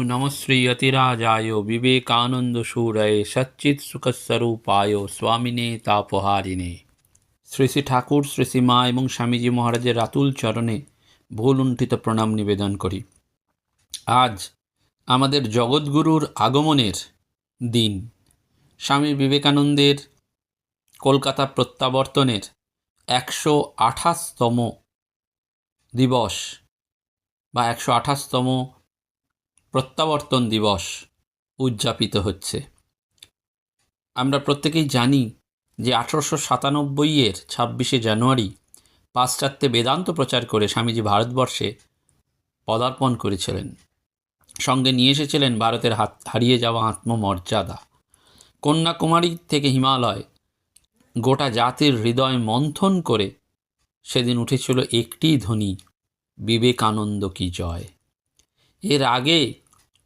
नम श्री अतिराजा विवेकानंद शूरय सच्चित सुखस्वरूपाय स्वामिने तापहारिणे। শ্রী শ্রী ঠাকুর, শ্রী শ্রী মা এবং স্বামীজি মহারাজের রাতুল চরণে ভুলুণ্ঠিত প্রণাম নিবেদন করি। আজ আমাদের জগৎগুরুর আগমনের দিন। স্বামী বিবেকানন্দের কলকাতা প্রত্যাবর্তনের একশো আঠাশতম দিবস বা একশো আঠাশতম প্রত্যাবর্তন দিবস উদযাপিত হচ্ছে। আমরা প্রত্যেকেই জানি যে আঠারোশো সাতানব্বইয়ের ছাব্বিশে জানুয়ারি পাশ্চাত্যে বেদান্ত প্রচার করে স্বামীজি ভারতবর্ষে পদার্পণ করেছিলেন। সঙ্গে নিয়ে এসেছিলেন ভারতের হাত, হারিয়ে যাওয়া আত্মমর্যাদা। কন্যাকুমারী থেকে হিমালয় গোটা জাতির হৃদয় মন্থন করে সেদিন উঠেছিল একটি ধ্বনি, বিবেকানন্দ কি জয়। এর আগে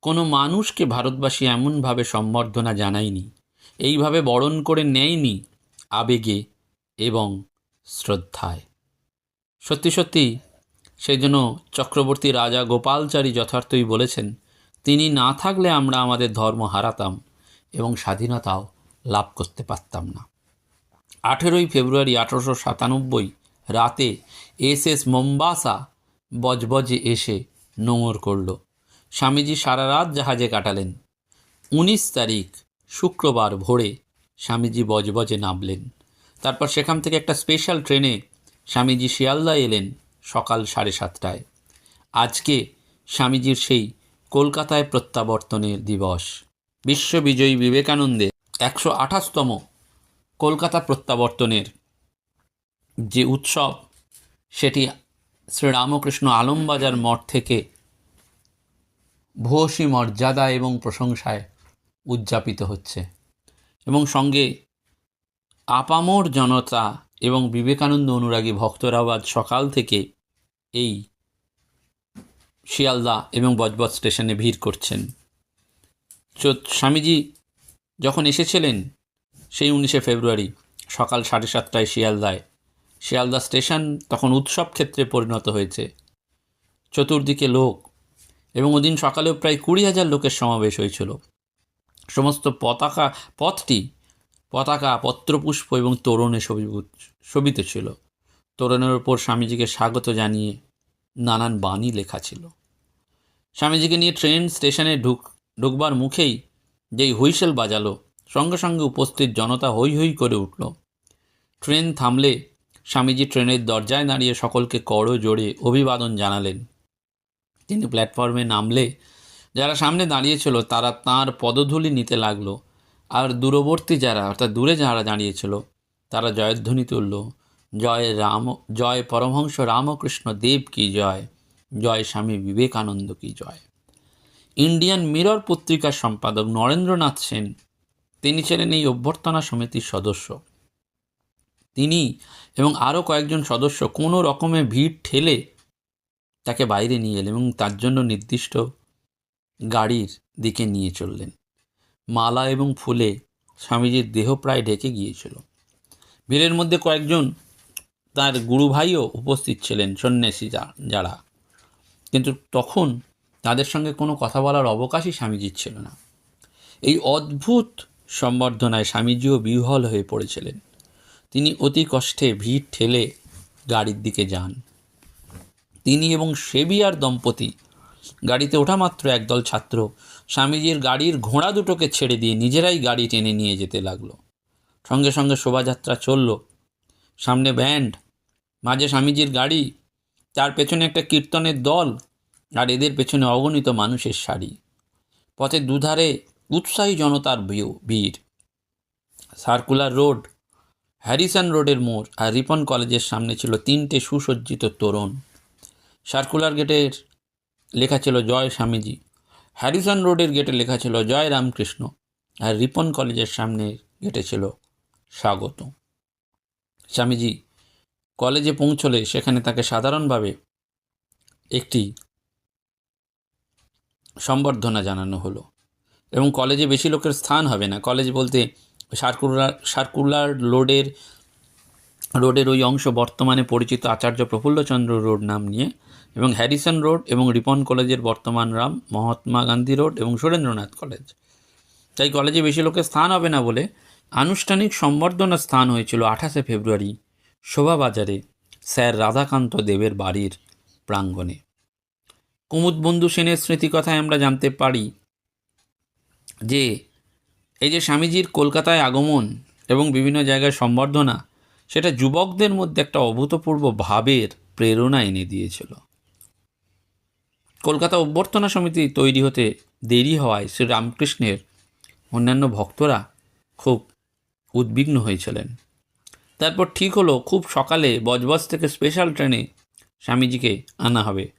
কোনো মানুষকে ভারতবাসী এমনভাবে সম্বর্ধনা জানায়নি, এইভাবে বরণ করে নেয়নি আবেগে এবং শ্রদ্ধায়। সত্যি সত্যি সেই জন্য চক্রবর্তী রাজা গোপালচারী যথার্থই বলেছেন, তিনি না থাকলে আমরা আমাদের ধর্ম হারাতাম এবং স্বাধীনতাও লাভ করতে পারতাম না। আঠেরোই ফেব্রুয়ারি আঠেরোশো সাতানব্বই রাতে এস এস মোম্বাসা বজবজে এসে নোঙর করল। স্বামীজি সারা রাত জাহাজে কাটালেন। উনিশ তারিখ, শুক্রবার ভোরে স্বামীজি বজবজে নামলেন। তারপর সেখান থেকে একটা স্পেশাল ট্রেনে স্বামীজি শিয়ালদা এলেন সকাল সাড়ে সাতটায়। আজকে স্বামীজির সেই কলকাতায় প্রত্যাবর্তনের দিবস। বিশ্ববিজয়ী বিবেকানন্দের একশো আঠাশতম কলকাতা প্রত্যাবর্তনের যে উৎসব, সেটি শ্রীরামকৃষ্ণ আলমবাজার মঠ থেকে ভূয়সী মর্যাদা এবং প্রশংসায় উদযাপিত হচ্ছে। এবং সঙ্গে আপামর জনতা এবং বিবেকানন্দ অনুরাগী ভক্তরাও আজ সকাল থেকে এই শিয়ালদা এবং বজবজ স্টেশনে ভিড় করছেন। স্বামীজি যখন এসেছিলেন সেই উনিশে ফেব্রুয়ারি সকাল সাড়ে সাতটায় শিয়ালদায়, শিয়ালদা স্টেশন তখন উৎসব ক্ষেত্রে পরিণত হয়েছে। চতুর্দিকে লোক এবং ওদিন সকালেও প্রায় কুড়ি হাজার লোকের সমাবেশ হয়েছিল। সমস্ত পতাকা, পথটি, পতাকা, পত্রপুষ্প এবং তোরণে শোভিত ছিল। তোরণের ওপর স্বামীজিকে স্বাগত জানিয়ে নানান বাণী লেখা ছিল। স্বামীজিকে নিয়ে ট্রেন স্টেশনে ঢুক, ঢুকবার মুখেই যেই হুইসেল বাজালো, সঙ্গে সঙ্গে উপস্থিত জনতা হৈ হৈ করে উঠল। ট্রেন থামলে স্বামীজি ট্রেনের দরজায় দাঁড়িয়ে সকলকে করো জোরে অভিবাদন জানালেন। তিনি প্ল্যাটফর্মে নামলে যারা সামনে দাঁড়িয়েছিল তারা তার পদধূলি নিতে লাগল। আর দূরবর্তী যারা, অর্থাৎ দূরে যারা দাঁড়িয়েছিল তারা জয়ধ্বনি তুলল। জয় রাম, জয় পরমহংস রামকৃষ্ণ, দেব কি জয়? জয় স্বামী বিবেকানন্দ কি জয়? ইন্ডিয়ান মিরর পত্রিকার সম্পাদক নরেন্দ্রনাথ সেন, তিনি ছিলেন এই অভ্যর্থনা সমিতির সদস্য। তিনি এবং আরও কয়েকজন সদস্য কোনো রকমে ভিড় ঠেলে তাকে বাইরে নিয়ে এলেন এবং তার জন্য নির্দিষ্ট গাড়ির দিকে নিয়ে চললেন। মালা এবং ফুলে স্বামীজির দেহ প্রায় ঢেকে গিয়েছিল। ভিড়ের মধ্যে কয়েকজন তার গুরু ভাইও উপস্থিত ছিলেন সন্ন্যাসী যারা। কিন্তু তখন তাদের সঙ্গে কোনো কথা বলার অবকাশই স্বামীজির ছিল না। এই অদ্ভুত সম্বর্ধনায় স্বামীজিও বিহ্বল হয়ে পড়েছিলেন। তিনি অতি কষ্টে ভিড় ঠেলে গাড়ির দিকে যান। তিনি এবং সেবিয়ার দম্পতি গাড়িতে ওঠা মাত্র একদল ছাত্র। স্বামীজির গাড়ির ঘোড়া দুটোকে ছেড়ে দিয়ে নিজেরাই গাড়ি টেনে নিয়ে যেতে লাগল। সঙ্গে সঙ্গে শোভাযাত্রা চলল। সামনে ব্যান্ড, মাঝে স্বামীজির গাড়ি, তার পেছনে একটা কীর্তনের দল আর এদের পেছনে অগণিত মানুষের সারি পথে দুধারে উৎসাহী জনতার ভিড়। সার্কুলার রোড, হ্যারিসন রোডের মোড় আর রিপন কলেজের সামনে ছিল তিনটে সুসজ্জিত তোরণ। সার্কুলার গেটের লেখা ছিল জয় স্বামীজি। হ্যারিসন রোডের গেটে লেখা ছিল জয় রামকৃষ্ণ। আর রিপন কলেজের সামনে গেটে ছিল স্বাগত। স্বামীজি কলেজে পৌঁছলে সেখানে তাকে সাধারণভাবে একটি সম্বর্ধনা জানানো হলো। এবং কলেজে বেশি লোকের স্থান হবে না। কলেজ বলতে সার্কুলার সার্কুলার রোডের রোডের ওই অংশ বর্তমানে পরিচিত আচার্য প্রফুল্লচন্দ্র রোড নাম নিয়ে এবং হ্যারিসন রোড এবং রিপন কলেজের বর্তমান রাম, মহাত্মা গান্ধী রোড এবং সুরেন্দ্রনাথ কলেজ। তাই কলেজে বেশি লোকের স্থান হবে না বলে আনুষ্ঠানিক সম্বর্ধনার স্থান হয়েছিল আঠাশে ফেব্রুয়ারি শোভাবাজারে স্যার রাধাকান্ত দেবের বাড়ির প্রাঙ্গণে। কুমুদবন্ধু সেনের স্মৃতিকথায় আমরা জানতে পারি যে এই যে স্বামীজির কলকাতায় আগমন এবং বিভিন্ন জায়গায় সম্বর্ধনা, সেটা যুবকদের মধ্যে একটা অভূতপূর্ব ভাবের প্রেরণা এনে দিয়েছিল। কলকাতা অভ্যর্থনা সমিতি তৈরি হতে দেরি হওয়ায় শ্রীরামকৃষ্ণের অন্যান্য ভক্তরা খুব উদ্বিগ্ন হয়েছিলেন তারপর ঠিক হলো, খুব সকালে বজবজ থেকে স্পেশাল ট্রেনে স্বামীজিকে আনা হবে।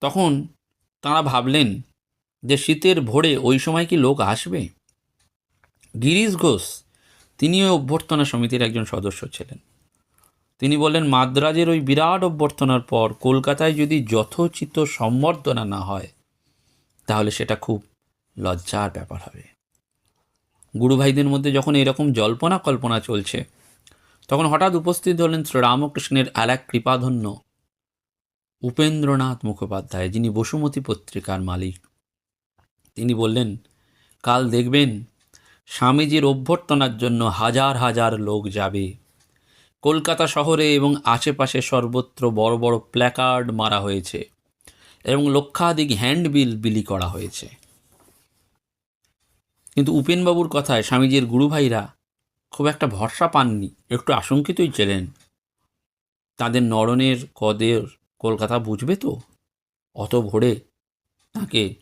তখন তাঁরা ভাবলেন যে শীতের ভোরে ওই সময় কি লোক আসবে? গিরিশ ঘোষ, তিনিও অভ্যর্থনা সমিতির একজন সদস্য ছিলেন। তিনি বললেন মাদ্রাজের ওই বিরাট অভ্যর্থনার পর কলকাতায় যদি যথোচিত সম্বর্ধনা না হয়, তাহলে সেটা খুব লজ্জার ব্যাপার হবে। গুরু ভাইদের মধ্যে যখন এরকম জল্পনা কল্পনা চলছে, তখন হঠাৎ উপস্থিত হলেন শ্রীরামকৃষ্ণের আর এক কৃপাধন্য উপেন্দ্রনাথ মুখোপাধ্যায়, যিনি বসুমতী পত্রিকার মালিক। তিনি বললেন, কাল দেখবেন, স্বামীজির অভ্যর্থনার জন্য হাজার হাজার লোক যাবে। কলকাতা শহরে এবং আশেপাশে সর্বত্র বড় বড় প্ল্যাকার্ড মারা হয়েছে এবং লক্ষাধিক হ্যান্ডবিল বিলি করা হয়েছে। কিন্তু উপেনবাবুর কথায় স্বামীজির গুরুভাইরা খুব একটা ভরসা পাননি, একটু আশঙ্কিতই ছিলেন। তাদের নরনের কদের কলকাতা বুঝবে তো? অত ভোরে তাকে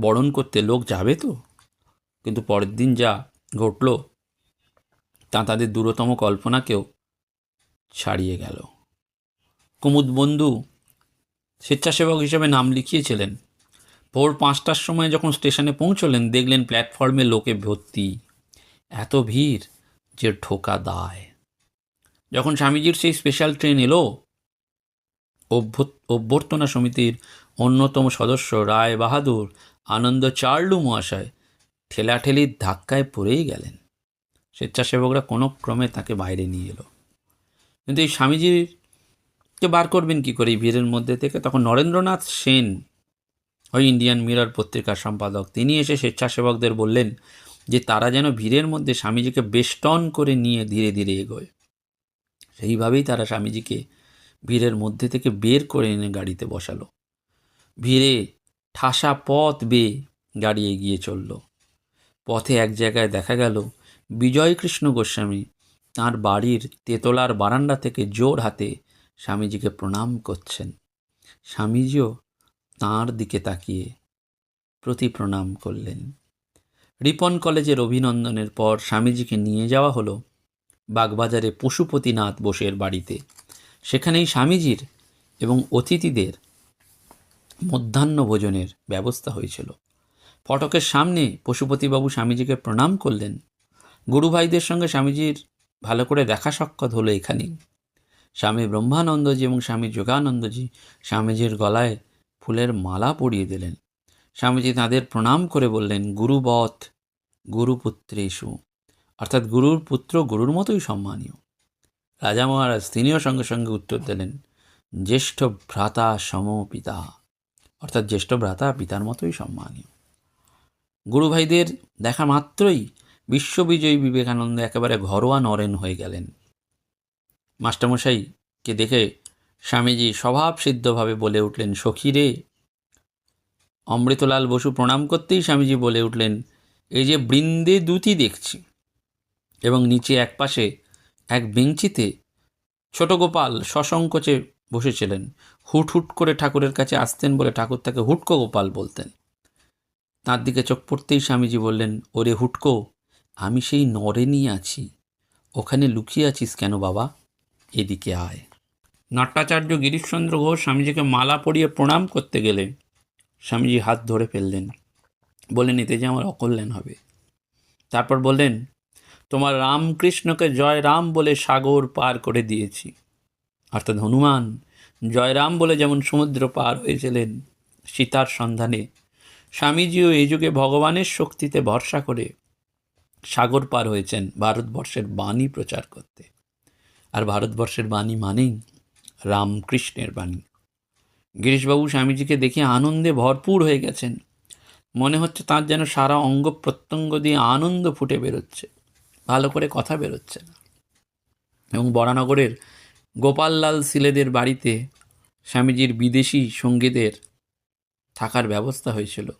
বরণ করতে লোক যাবে তো? কিন্তু পরের দিন যা ঘটল তা তাদের দূরতম কল্পনাকেও ছাড়িয়ে গেল। কুমুদ বন্ধু স্বেচ্ছাসেবক হিসেবে নাম লিখিয়েছিলেন। ভোর পাঁচটার সময় যখন স্টেশনে পৌঁছলেন, দেখলেন প্ল্যাটফর্মে লোকে ভর্তি। এত ভিড় যে ঠোকা দায়। যখন স্বামীজির সেই স্পেশাল ট্রেন এলো অভ্যর্থনা সমিতির অন্যতম সদস্য রায় বাহাদুর আনন্দ চার্লু মহাশয় ঠেলাঠেলির ধাক্কায় পড়েই গেলেন। স্বেচ্ছাসেবকরা কোনো ক্রমে তাকে বাইরে নিয়ে এলো। কিন্তু এই স্বামীজিকে বার করবেন কি করে এই ভিড়ের মধ্যে থেকে? তখন নরেন্দ্রনাথ সেন, ওই ইন্ডিয়ান মিরর পত্রিকার সম্পাদক, তিনি এসে স্বেচ্ছাসেবকদের বললেন যে তারা যেন ভিড়ের মধ্যে স্বামীজিকে বেষ্টন করে নিয়ে ধীরে ধীরে এগোয়। সেইভাবেই তারা স্বামীজিকে ভিড়ের মধ্যে থেকে বের করে এনে গাড়িতে বসালো। ভিড়ে ঠাসা পথ বেয়ে গাড়ি এগিয়ে চলল। পথে এক জায়গায় দেখা গেল বিজয়কৃষ্ণ গোস্বামী তাঁর বাড়ির তেতলার বারান্দা থেকে জোর হাতে স্বামীজিকে প্রণাম করছেন। স্বামীজিও তাঁর দিকে তাকিয়ে প্রতি প্রণাম করলেন। রিপন কলেজের অভিনন্দনের পর স্বামীজিকে নিয়ে যাওয়া হলো বাগবাজারে পশুপতিনাথ বোসের বাড়িতে। সেখানেই স্বামীজির এবং অতিথিদের মধ্যাহ্ন ভোজনের ব্যবস্থা হয়েছিল। ফটকের সামনে পশুপতিবাবু স্বামীজিকে প্রণাম করলেন। গুরুভাইদের সঙ্গে স্বামীজির ভালো করে দেখা সাক্ষাৎ হলো এখানেই। স্বামী ব্রহ্মানন্দজি এবং স্বামী যোগানন্দজি স্বামীজির গলায় ফুলের মালা পরিয়ে দিলেন। স্বামীজি তাদের প্রণাম করে বললেন, গুরুবৎ গুরুপুত্রেশু অর্থাৎ গুরুর পুত্র গুরুর মতোই সম্মানীয়। রাজা মহারাজ তিনিও সঙ্গে সঙ্গে উত্তর দিলেন, জ্যেষ্ঠ ভ্রাতা সম পিতা। অর্থাৎ জ্যেষ্ঠ ভ্রাতা পিতার মতোই সম্মানীয়। গুরু ভাইদের দেখা মাত্রই বিশ্ববিজয়ী বিবেকানন্দ একেবারে ঘরোয়া নরেন হয়ে গেলেন। মাস্টারমশাইকে দেখে স্বামীজি স্বভাবসিদ্ধভাবে বলে উঠলেন, সখী রে। অমৃতলাল বসু প্রণাম করতেই স্বামীজি বলে উঠলেন, এই যে বৃন্দে দুটি দেখছি। এবং নিচে এক পাশে এক বেঞ্চিতে ছোট গোপাল সসংকোচে বসেছিলেন। হুট হুট করে ঠাকুরের কাছে আসতেন বলে ঠাকুর তাকে হুটকো গোপাল বলতেন। তার দিকে চোখ পড়তেই স্বামীজি বললেন, ওরে হুটকো আমি সেই নরেনই আছি। ওখানে লুকিয়ে আছিস কেন বাবা? এদিকে আয়। নাট্যাচার্য গিরিশচন্দ্র ঘোষ স্বামীজিকে মালা পরিয়ে প্রণাম করতে গেলে স্বামীজি হাত ধরে ফেললেন। বললেন, এতে যে আমার অকল্যাণ হবে। তারপর বললেন, তোমার রামকৃষ্ণকে জয় রাম বলে সাগর পার করে দিয়েছি। অর্থাৎ হনুমান জয়রাম বলে যেমন সমুদ্র পার হয়েছিলেন সীতার সন্ধানে স্বামীজিও এই যুগে ভগবানের শক্তিতে ভরসা করে সাগর পার হয়েছেন ভারতবর্ষের বাণী প্রচার করতে। আর ভারতবর্ষের বাণী মানেই রামকৃষ্ণের বাণী। গিরিশবাবু স্বামীজিকে দেখে আনন্দে ভরপুর হয়ে গেছেন। মনে হচ্ছে তার যেন সারা অঙ্গ প্রত্যঙ্গ দিয়ে আনন্দ ফুটে বেরোচ্ছে। ভালো করে কথা বেরোচ্ছে না। এবং বরানগরের গোপাললাল সিলেদের বাড়িতে স্বামীজির বিদেশি সঙ্গীদের থাকার ব্যবস্থা হয়েছিল।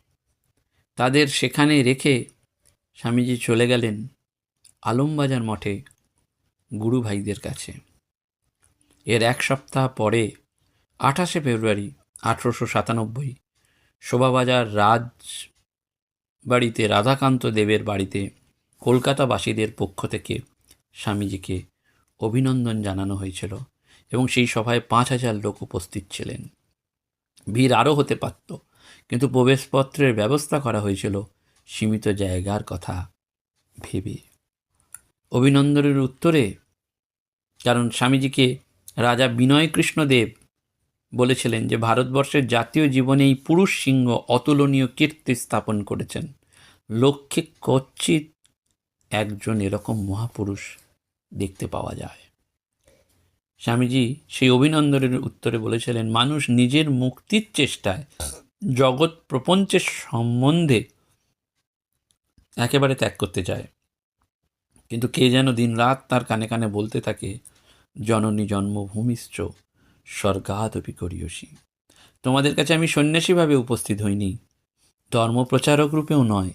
তাদের সেখানে রেখে স্বামীজি চলে গেলেন আলমবাজার মঠে গুরু ভাইদের কাছে। এর এক সপ্তাহ পরে, আঠাশে ফেব্রুয়ারি আঠেরোশো সাতানব্বই, শোভাবাজার রাজ বাড়িতে রাধাকান্ত দেবের বাড়িতে কলকাতাবাসীদের পক্ষ থেকে স্বামীজিকে অভিনন্দন জানানো হয়েছিল এবং সেই সভায় পাঁচ হাজার লোক উপস্থিত ছিলেন। ভিড় আরও হতে পারত, কিন্তু প্রবেশপত্রের ব্যবস্থা করা হয়েছিল সীমিত জায়গার কথা ভেবে। অভিনন্দনের উত্তরে, কারণ স্বামীজিকে রাজা বিনয় কৃষ্ণদেব বলেছিলেন যে, ভারতবর্ষের জাতীয় জীবনে এই পুরুষ সিংহ অতুলনীয় কীর্তি স্থাপন করেছেন। লক্ষ্যে কচ্ছিত একজন এরকম মহাপুরুষ দেখতে পাওয়া যায়। স্বামীজি সেই অভিনন্দনের উত্তরে বলেছিলেন, মানুষ নিজের মুক্তির চেষ্টায় জগৎ প্রপঞ্চের সম্বন্ধে একেবারে ত্যাগ করতে চায় কিন্তু কে যেন দিনরাত তার কানে কানে বলতে থাকে, জননী জন্মভূমিশ্চ, স্বর্গাদপি করিয়সী। তোমাদের কাছে আমি সন্ন্যাসীভাবে উপস্থিত হইনি। ধর্মপ্রচারক রূপেও নয়।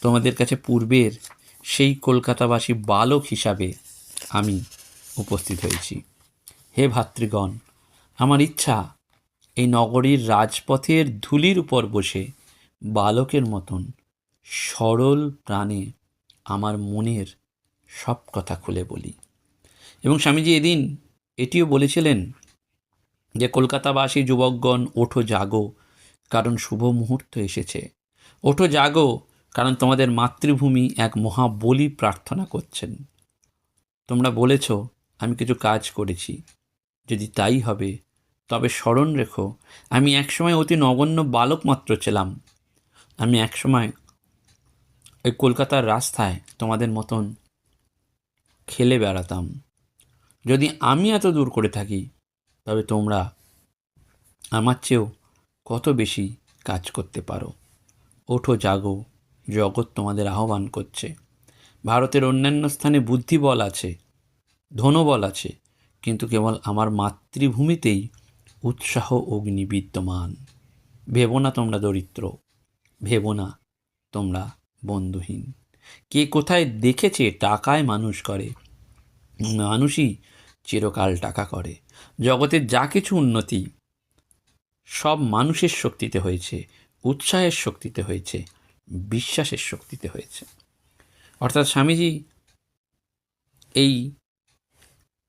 তোমাদের কাছে পূর্বের সেই কলকাতাবাসী বালক হিসাবে আমি উপস্থিত হয়েছি। হে ভাতৃগণ, আমার ইচ্ছা, এই নগরীর রাজপথের ধুলির উপর বসে বালকের মতন সরল প্রাণে আমার মনের সব কথা খুলে বলি। এবং স্বামীজি এদিন এটিও বলেছিলেন যে, কলকাতাবাসী যুবকগণ, ওঠো জাগো, কারণ শুভ মুহূর্ত এসেছে। ওঠো জাগো, কারণ তোমাদের মাতৃভূমি এক মহাবলি প্রার্থনা করছেন। তোমরা বলেছ, আমি কিছু কাজ করেছি। যদি তাই হবে, তবে স্মরণ রেখো, আমি একসময় অতি নগণ্য বালক মাত্র ছিলাম। আমি একসময় ওই কলকাতার রাস্তায় তোমাদের মতন খেলে বেড়াতাম। যদি আমি এত দূর করে থাকি, তবে তোমরা আমার চেয়েও কত বেশি কাজ করতে পারো। ওঠো, জাগো, জগৎ তোমাদের আহ্বান করছে। ভারতের অন্যান্য স্থানে বুদ্ধিবল আছে ধনবল আছে, কিন্তু কেবল আমার মাতৃভূমিতেই উৎসাহ অগ্নি বিদ্যমান ভেবো না তোমরা দরিদ্র, ভেবো না তোমরা বন্ধুহীন। কে কোথায় দেখেছে টাকায় মানুষ করে? মানুষই চিরকাল টাকা করে। জগতের যা কিছু উন্নতি, সব মানুষের শক্তিতে হয়েছে, উৎসাহের শক্তিতে হয়েছে, বিশ্বাসের শক্তিতে হয়েছে। অর্থাৎ স্বামীজি এই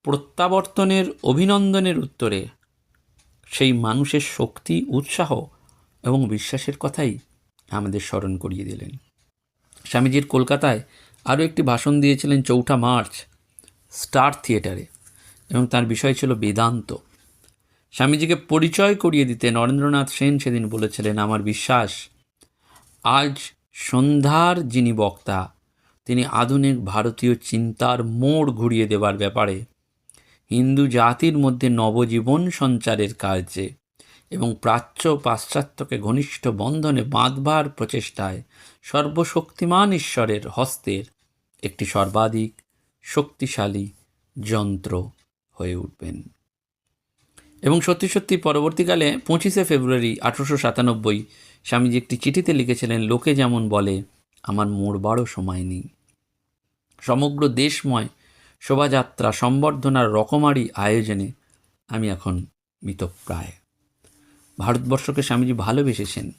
প্রত্যাবর্তনের, অভিনন্দনের উত্তরে সেই মানুষের শক্তি, উৎসাহ এবং বিশ্বাসের কথাই আমাদের স্মরণ করিয়ে দিলেন। স্বামীজির কলকাতায় আরও একটি ভাষণ দিয়েছিলেন চৌঠা মার্চ, স্টার থিয়েটারে, এবং তার বিষয় ছিল বেদান্ত। স্বামীজিকে পরিচয় করিয়ে দিতে নরেন্দ্রনাথ সেন সেদিন বলেছিলেন, আমার বিশ্বাস, আজ সন্ধ্যার যিনি বক্তা, তিনি আধুনিক ভারতীয় চিন্তার মোড় ঘুরিয়ে দেবার ব্যাপারে, হিন্দু জাতির মধ্যে নবজীবন সঞ্চারের কার্যে এবং প্রাচ্য পাশ্চাত্যকে ঘনিষ্ঠ বন্ধনে বাঁধবার প্রচেষ্টায় সর্বশক্তিমান ঈশ্বরের হস্তের একটি সর্বাধিক শক্তিশালী যন্ত্র হয়ে উঠবেন। এবং সত্যি সত্যি পরবর্তীকালে পঁচিশে ফেব্রুয়ারি আঠেরোশো সাতানব্বই স্বামীজি একটি চিঠিতে লিখেছিলেন, লোকে যেমন বলে, আমার মোড়বারও সময় নেই। সমগ্র দেশময় শোভাযাত্রা সম্বর্ধনার রকমারি আয়োজনে আমি এখন মৃতপ্রায়। ভারতবর্ষকে স্বামীজি ভালোবেসেছেন।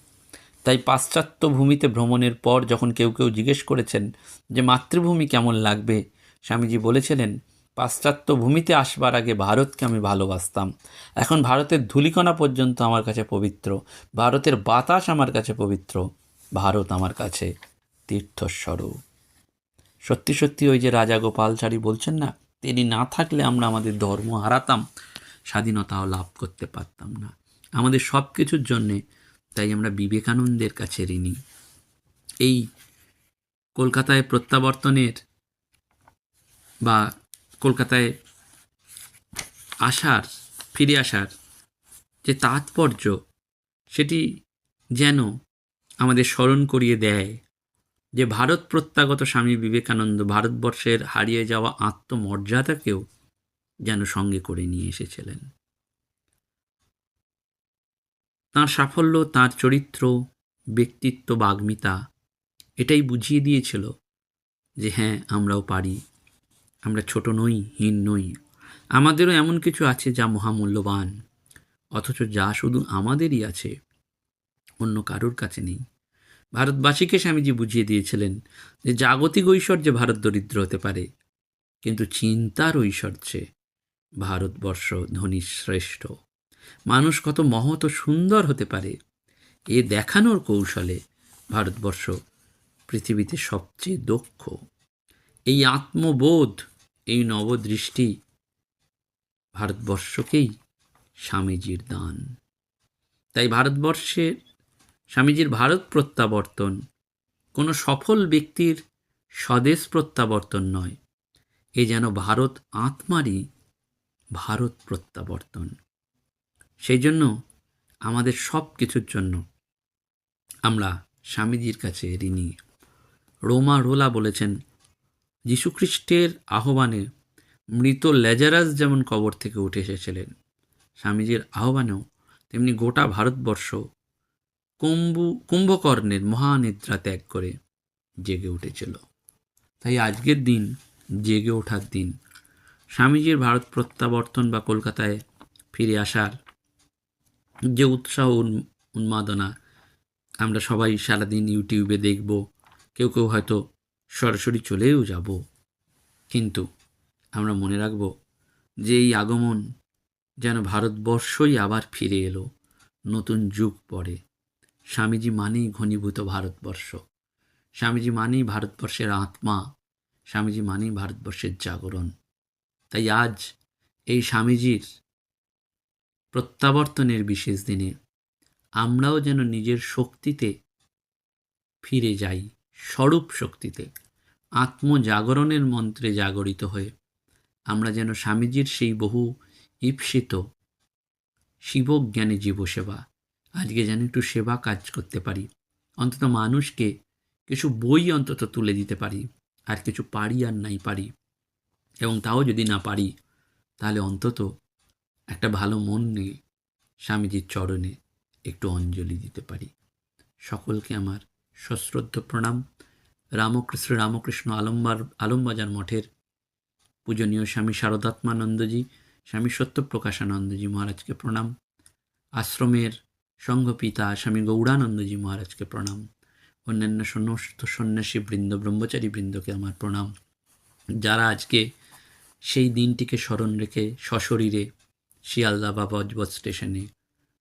তাই পাশ্চাত্য ভূমিতে ভ্রমণের পর যখন কেউ কেউ জিজ্ঞেস করেছেন যে মাতৃভূমি কেমন লাগবে, স্বামীজি বলেছিলেন, পাশ্চাত্য ভূমিতে আসবার আগে ভারতকে আমি ভালোবাসতাম। এখন ভারতের ধূলিকণা পর্যন্ত আমার কাছে পবিত্র। ভারতের বাতাস আমার কাছে পবিত্র। ভারত আমার কাছে তীর্থস্বরূপ। সত্যি সত্যি ওই যে রাজা গোপালচারী বলছেন না, তিনি না থাকলে আমরা আমাদের ধর্ম হারাতাম, স্বাধীনতাও লাভ করতে পারতাম না। আমাদের সব কিছুর জন্যে তাই আমরা বিবেকানন্দের কাছে ঋণী। এই কলকাতায় প্রত্যাবর্তনের বা কলকাতায় আসার, ফিরে আসার যে তাৎপর্য, সেটি যেন আমাদের স্মরণ করিয়ে দেয় যে ভারত প্রত্যাগত স্বামী বিবেকানন্দ ভারতবর্ষের হারিয়ে যাওয়া আত্মমর্যাদাকেও যেন সঙ্গে করে নিয়ে এসেছিলেন। তাঁর সাফল্য, তাঁর চরিত্র, ব্যক্তিত্ব বাগ্মিতা এটাই বুঝিয়ে দিয়েছিল যে হ্যাঁ আমরাও পারি। আমরা ছোট নই, হীন নই। আমাদেরও এমন কিছু আছে যা মহামূল্যবান, অথচ যা শুধু আমাদেরই আছে, অন্য কারোর কাছে নেই। ভারতবাসীকে স্বামীজি বুঝিয়ে দিয়েছিলেন যে জাগতিক ঐশ্বর্যে ভারত দরিদ্র হতে পারে, কিন্তু চিন্তার ঐশ্বর্যে ভারতবর্ষ ধনী শ্রেষ্ঠ মানুষ কত মহৎ ও সুন্দর হতে পারে। এ দেখানোর কৌশলে ভারতবর্ষ পৃথিবীতে সবচেয়ে দক্ষ। এই আত্মবোধ, এই নবদৃষ্টি ভারতবর্ষকেই স্বামীজির দান। তাই ভারতবর্ষের স্বামীজির ভারত প্রত্যাবর্তন কোনো সফল ব্যক্তির স্বদেশ প্রত্যাবর্তন নয়। এ যেন ভারত আত্মারই ভারত প্রত্যাবর্তন। সেই জন্য আমাদের সব কিছুর জন্য আমরা স্বামীজির কাছে ঋণী। রোমা রোলা বলেছেন, যীশুখ্রিস্টের আহ্বানে মৃত লেজারাস যেমন কবর থেকে উঠে এসেছিলেন, স্বামীজির আহ্বানেও তেমনি গোটা ভারতবর্ষ কুম্ভু, কুম্ভকর্ণের মহানিদ্রা ত্যাগ করে জেগে উঠেছিল। তাই আজকের দিন জেগে ওঠার দিন স্বামীজির ভারত প্রত্যাবর্তন বা কলকাতায় ফিরে আসার যে উৎসাহ উন- উন্মাদনা আমরা সবাই সারাদিন ইউটিউবে দেখব, কেউ কেউ হয়তো সরাসরি চলেও যাব। কিন্তু আমরা মনে রাখব যে এই আগমন যেন ভারতবর্ষই আবার ফিরে এলো, নতুন যুগ পড়ে। স্বামীজি মানেই ঘনীভূত ভারতবর্ষ। স্বামীজি মানেই ভারতবর্ষের আত্মা। স্বামীজি মানেই ভারতবর্ষের জাগরণ। তাই আজ এই স্বামীজির প্রত্যাবর্তনের বিশেষ দিনে আমরাও যেন নিজের শক্তিতে ফিরে যাই, স্বরূপ শক্তিতে। আত্মজাগরণের মন্ত্রে জাগরিত হয়ে আমরা যেন স্বামীজির সেই বহু ঈপ্সিত শিবজ্ঞানী জীবসেবা, আজকে যেন একটু সেবা কাজ করতে পারি। অন্তত মানুষকে কিছু বই অন্তত তুলে দিতে পারি, আর কিছু পারি আর নাই পারি। এবং তাও যদি না পারি, তাহলে অন্তত একটা ভালো মন নিয়ে স্বামীজির চরণে একটু অঞ্জলি দিতে পারি। সকলকে আমার সশ্রদ্ধ প্রণাম। রামকৃষ্ণ রামকৃষ্ণ আলম্বার, আলমবাজার মঠের পূজনীয় স্বামী শারদাত্মানন্দজি, স্বামী সত্যপ্রকাশানন্দজি মহারাজকে প্রণাম। আশ্রমের সংঘপিতা স্বামী গৌড়ানন্দজি মহারাজকে প্রণাম। অন্যান্য সমস্ত সন্ন্যাসী বৃন্দ, ব্রহ্মচারী বৃন্দকে আমার প্রণাম। যারা আজকে সেই দিনটিকে স্মরণ রেখে সশরীরে শিয়ালদা বা বজবজ স্টেশনে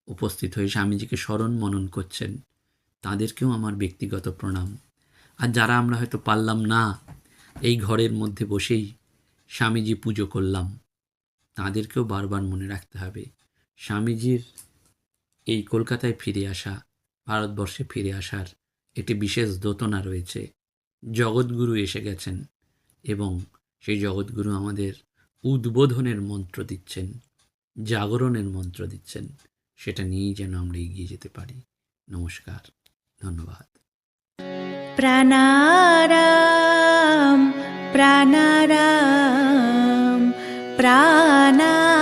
উপস্থিত হয়ে স্বামীজিকে স্মরণ মনন করছেন। তাদেরকেও আমার ব্যক্তিগত প্রণাম। আর যারা আমরা হয়তো পারলাম না, এই ঘরের মধ্যে বসেই স্বামীজি পুজো করলাম, তাদেরকেও বারবার মনে রাখতে হবে। স্বামীজির এই কলকাতায় ফিরে আসা, ভারতবর্ষে ফিরে আসার একটি বিশেষ দোতনা রয়েছে। জগৎগুরু এসে গেছেন এবং সেই জগৎগুরু আমাদের উদ্বোধনের মন্ত্র দিচ্ছেন। জাগরণের মন্ত্র দিচ্ছেন। সেটা নিয়েই যেন আমরা এগিয়ে যেতে পারি। নমস্কার। ধন্যবাদ। প্রাণারাম প্রাণারাম প্রাণারাম।